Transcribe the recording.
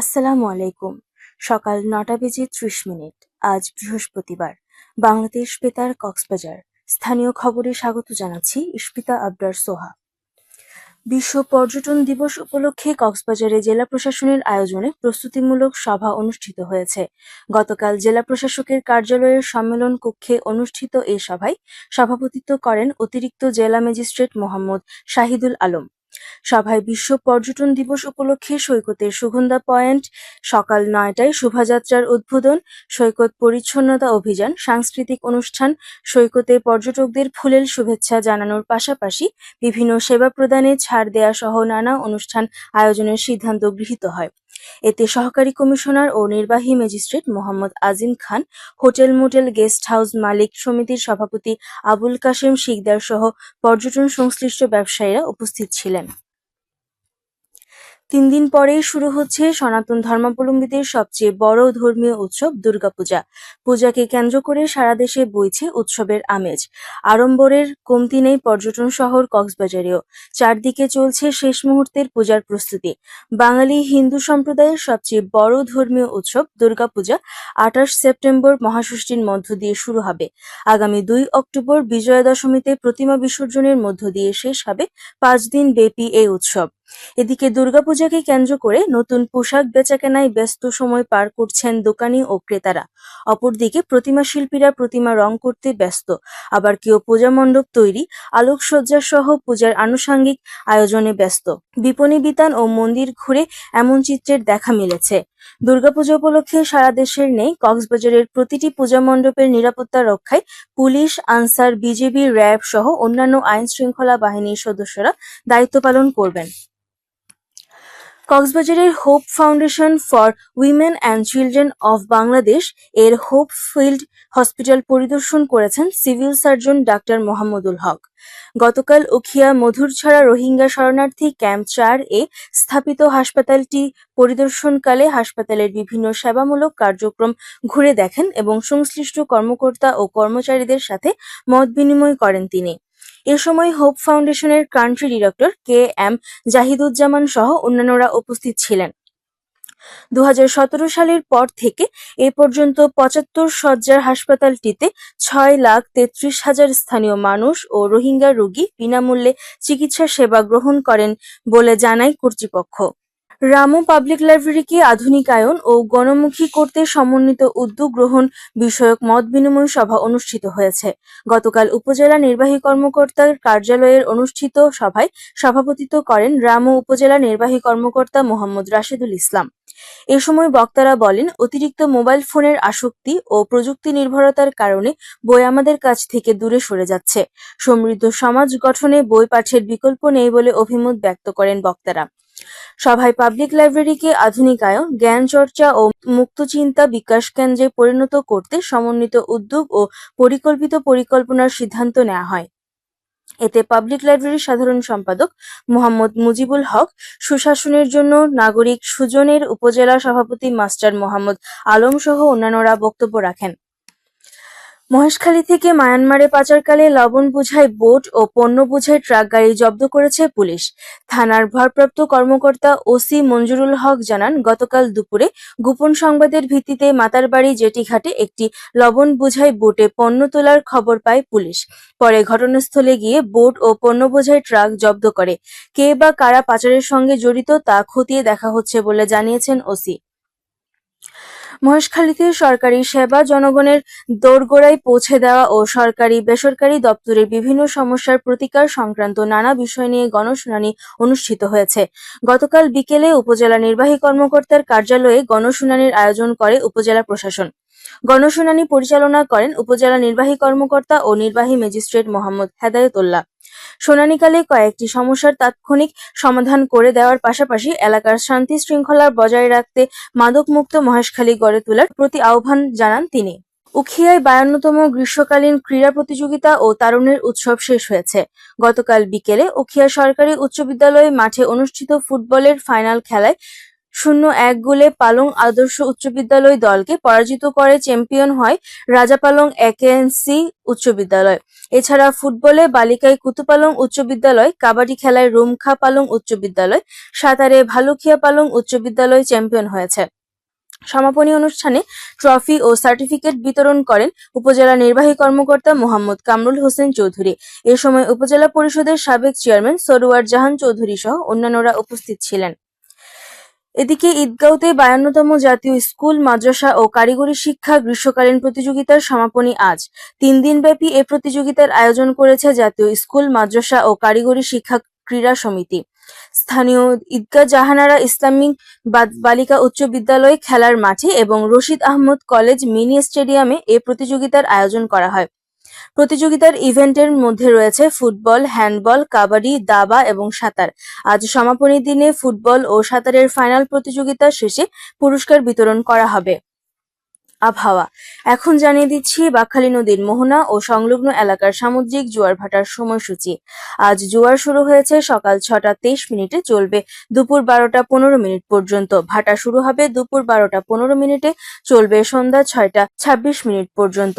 আসসালামু আলাইকুম। সকাল নটা বেজে ত্রিশ মিনিট, আজ বৃহস্পতিবার। বাংলাদেশ বেতার কক্সবাজার। স্থানীয় খবরে স্বাগত জানাচ্ছি ইস্পিতা আবরার সোহা। বিশ্ব পর্যটন দিবস উপলক্ষে কক্সবাজারে জেলা প্রশাসনের আয়োজনে প্রস্তুতিমূলক সভা অনুষ্ঠিত হয়েছে। গতকাল জেলা প্রশাসকের কার্যালয়ের সম্মেলন কক্ষে অনুষ্ঠিত এ সভায় সভাপতিত্ব করেন অতিরিক্ত জেলা ম্যাজিস্ট্রেট মোহাম্মদ শাহিদুল আলম। সভায় বিশ্ব পর্যটন দিবস উপলক্ষে সৈকতের সুগন্ধা পয়েন্ট, সকাল নয়টায় শোভাযাত্রার উদ্বোধন, সৈকত পরিচ্ছন্নতা অভিযান, সাংস্কৃতিক অনুষ্ঠান, সৈকতে পর্যটকদের ফুলেল শুভেচ্ছা জানানোর পাশাপাশি বিভিন্ন সেবা প্রদানে ছাড় দেয়া সহ নানা অনুষ্ঠান আয়োজনের সিদ্ধান্ত গৃহীত হয়। এতে সহকারী কমিশনার ও নির্বাহী magistrate Mohammad Azim Khan, hotel motel guest house মালিক সমিতির সভাপতি আবুল কাশেম শিকদার সহ পর্যটন সংশ্লিষ্ট ব্যবসায়ীরা উপস্থিত ছিলেন। তিন দিন পরেই শুরু হচ্ছে সনাতন ধর্মাবলম্বীদের সবচেয়ে বড় ধর্মীয় উৎসব দুর্গাপূজা। পূজাকে কেন্দ্র করে সারা দেশে বইছে উৎসবের আমেজ। আড়ম্বরের কমতি নেই পর্যটন শহর কক্সবাজারেও। চারদিকে চলছে শেষ মুহূর্তের পূজার প্রস্তুতি। বাঙালি হিন্দু সম্প্রদায়ের সবচেয়ে বড় ধর্মীয় উৎসব দুর্গাপূজা আঠাশ সেপ্টেম্বর মহাষষ্ঠীর মধ্য দিয়ে শুরু হবে। আগামী দুই অক্টোবর বিজয়া দশমীতে প্রতিমা বিসর্জনের মধ্য দিয়ে শেষ হবে পাঁচ দিন ব্যাপী এই উৎসব। এদিকে দুর্গাপূজাকে কেন্দ্র করে নতুন পোশাক বেচাকেনায় ব্যস্ত সময় পার করছেন দোকানি ও ক্রেতারা। অপরদিকে প্রতিমা শিল্পীরা প্রতিমা রং করতে ব্যস্ত। আবার কেউ পূজা মণ্ডপ তৈরি, আলোকসজ্জা সহ পূজার আনুষঙ্গিক আয়োজনে ব্যস্ত। বিপণী বিতান ও মন্দির ঘুরে এমন চিত্রের দেখা মিলেছে। দুর্গাপূজা উপলক্ষে সারা দেশের নেই কক্সবাজারের প্রতিটি পূজা মণ্ডপের নিরাপত্তা রক্ষায় পুলিশ, আনসার বিজেপি র্যাব সহ অন্যান্য আইন শৃঙ্খলা বাহিনীর সদস্যরা দায়িত্ব পালন করবেন। কক্সবাজারের hope foundation for women and children of Bangladesh এর হোপ ফিল্ড হসপিটাল পরিদর্শন করেছেন civil surgeon doctor Mohammadul Haque. গতকাল উখিয়া মধুরছড়া রোহিঙ্গা শরণার্থী ক্যাম্প চার এ স্থাপিত হাসপাতালটি পরিদর্শনকালে হাসপাতালের বিভিন্ন সেবামূলক কার্যক্রম ঘুরে দেখেন এবং সংশ্লিষ্ট কর্মকর্তা ও কর্মচারীদের সাথে মত বিনিময় করেন তিনি। এ সময় হোপ ফাউন্ডেশনের country director K M Zahiduzzaman সহ অন্যান্যরা উপস্থিত ছিলেন। দু হাজার সতেরো সালের পর থেকে এ পর্যন্ত পঁচাত্তর সজ্জার হাসপাতালটিতে ছয় লাখ তেত্রিশ হাজার স্থানীয় মানুষ ও রোহিঙ্গা রোগী বিনামূল্যে চিকিৎসা সেবা গ্রহণ করেন বলে জানায় কর্তৃপক্ষ। রামু পাবলিক লাইব্রেরিকে আধুনিকায়ন ও গণমুখী করতে সমন্বিত উদ্যোগ গ্রহণ বিষয়ক মত বিনিময় সভা অনুষ্ঠিত হয়েছে। গতকাল উপজেলা নির্বাহী কর্মকর্তার কার্যালয়ের অনুষ্ঠিত সভায় সভাপতিত্ব করেন রামু উপজেলা নির্বাহী কর্মকর্তা মোহাম্মদ রাশেদুল ইসলাম। এ সময় বক্তারা বলেন, অতিরিক্ত মোবাইল ফোনের আসক্তি ও প্রযুক্তি নির্ভরতার কারণে বই আমাদের কাছ থেকে দূরে সরে যাচ্ছে। সমৃদ্ধ সমাজ গঠনে বই পাঠের বিকল্প নেই বলে অভিমত ব্যক্ত করেন বক্তারা। সভায় পাবলিক লাইব্রেরিকে আধুনিকায়ন জ্ঞান চর্চা ও মুক্তচিন্তা বিকাশ কেন্দ্রে পরিণত করতে সমন্বিত উদ্যোগ ও পরিকল্পিত পরিকল্পনার সিদ্ধান্ত নেওয়া হয়। এতে পাবলিক লাইব্রেরির সাধারণ সম্পাদক মোহাম্মদ মুজিবুল হক, সুশাসনের জন্য নাগরিক সুজনের উপজেলা সভাপতি মাস্টার মোহাম্মদ আলম সহ অন্যান্যরা বক্তব্য রাখেন। মহেশখালী থেকে মায়ানমারে পাচারকালে লবণ বোঝাই বোট ও পণ্য বোঝাই ট্রাক গাড়ি জব্দ করেছে পুলিশ। থানার ভারপ্রাপ্ত কর্মকর্তা ওসি মঞ্জুরুল হক জানান, গতকাল দুপুরে গোপন সংবাদের ভিত্তিতে মাতারবাড়ি জেটিঘাটে একটি লবণ বোঝাই বোটে পণ্য তোলার খবর পায় পুলিশ। পরে ঘটনাস্থলে গিয়ে বোট ও পণ্য বোঝাই ট্রাক জব্দ করে। কে বা কারা পাচারের সঙ্গে জড়িত তা খতিয়ে দেখা হচ্ছে বলে জানিয়েছেন ওসি। মহেশখালীতে সরকারি সেবা জনগণের দোরগোড়ায় পৌঁছে দেওয়া ও সরকারি বেসরকারি দপ্তরের বিভিন্ন সমস্যার প্রতিকার সংক্রান্ত নানা বিষয় নিয়ে গণশুনানি অনুষ্ঠিত হয়েছে। গতকাল বিকেলে উপজেলা নির্বাহী কর্মকর্তার কার্যালয়ে গণশুনানির আয়োজন করে উপজেলা প্রশাসন। গণশুনানি পরিচালনা করেন উপজেলা নির্বাহী কর্মকর্তা ও নির্বাহী ম্যাজিস্ট্রেট মোহাম্মদ হেদায়তুল্লাহ। শুনানিকালে কয়েকটি সমস্যার তাৎক্ষণিক সমাধান করে দেওয়ার পাশাপাশি এলাকার শান্তি শৃঙ্খলা বজায় রাখতে মাদকমুক্ত মহেশখালী গড়ে তোলার প্রতি আহ্বান জানান তিনি। উখিয়ায় বায়ান্নতম গ্রীষ্মকালীন ক্রীড়া প্রতিযোগিতা ও তারুণের উৎসব শেষ হয়েছে। গতকাল বিকেলে উখিয়া সরকারি উচ্চ বিদ্যালয় মাঠে অনুষ্ঠিত ফুটবলের ফাইনাল খেলায় শূন্য এক গোলে পালং আদর্শ উচ্চ বিদ্যালয় দলকে পরাজিত করে চ্যাম্পিয়ন হয় রাজাপালং একেএনসি উচ্চ বিদ্যালয়। এছাড়া ফুটবলে বালিকায় কুতুপালং উচ্চ বিদ্যালয়, কাবাডি খেলায় রুমখা পালং উচ্চ বিদ্যালয়, সাঁতারে ভালুকিয়া পালং উচ্চ বিদ্যালয় চ্যাম্পিয়ন হয়েছে। সমাপনী অনুষ্ঠানে ট্রফি ও সার্টিফিকেট বিতরণ করেন উপজেলা নির্বাহী কর্মকর্তা মোহাম্মদ কামরুল হোসেন চৌধুরী। এ সময় উপজেলা পরিষদের সাবেক চেয়ারম্যান সরোয়ার জাহান চৌধুরী সহ অন্যান্যরা উপস্থিত ছিলেন। এদিকে ঈদগাঁওতে বায়ান্নতম জাতীয় স্কুল, মাদ্রাসা ও কারিগরি শিক্ষা গ্রীষ্মকালীন প্রতিযোগিতার সমাপনী আজ। তিন দিনব্যাপী এ প্রতিযোগিতার আয়োজন করেছে জাতীয় স্কুল, মাদ্রাসা ও কারিগরি শিক্ষা ক্রীড়া সমিতি। স্থানীয় ঈদগাহ জাহানারা ইসলামিক বালিকা উচ্চ বিদ্যালয় খেলার মাঠে এবং রশিদ আহমদ কলেজ মিনি স্টেডিয়ামে এ প্রতিযোগিতার আয়োজন করা হয়। প্রতিযোগিতার ইভেন্টের মধ্যে রয়েছে ফুটবল, হ্যান্ডবল, কাবাডি, দাবা এবং সাঁতার। আজ সমাপনী দিনে ফুটবল ও সাঁতারের ফাইনাল প্রতিযোগিতা শেষে পুরস্কার বিতরণ করা হবে। আবহাওয়া। এখন জানিয়ে দিচ্ছি বাকখালী নদীর মোহনা ও সংলগ্ন এলাকার সামুদ্রিক জোয়ার ভাটার সময়সূচি। আজ জোয়ার শুরু হয়েছে সকাল ছটা তেইশ মিনিটে চলবে দুপুর বারোটা পনেরো মিনিট পর্যন্ত। ভাটা শুরু হবে দুপুর বারোটা পনেরো মিনিটে, চলবে সন্ধ্যা ছয়টা ছাব্বিশ মিনিট পর্যন্ত।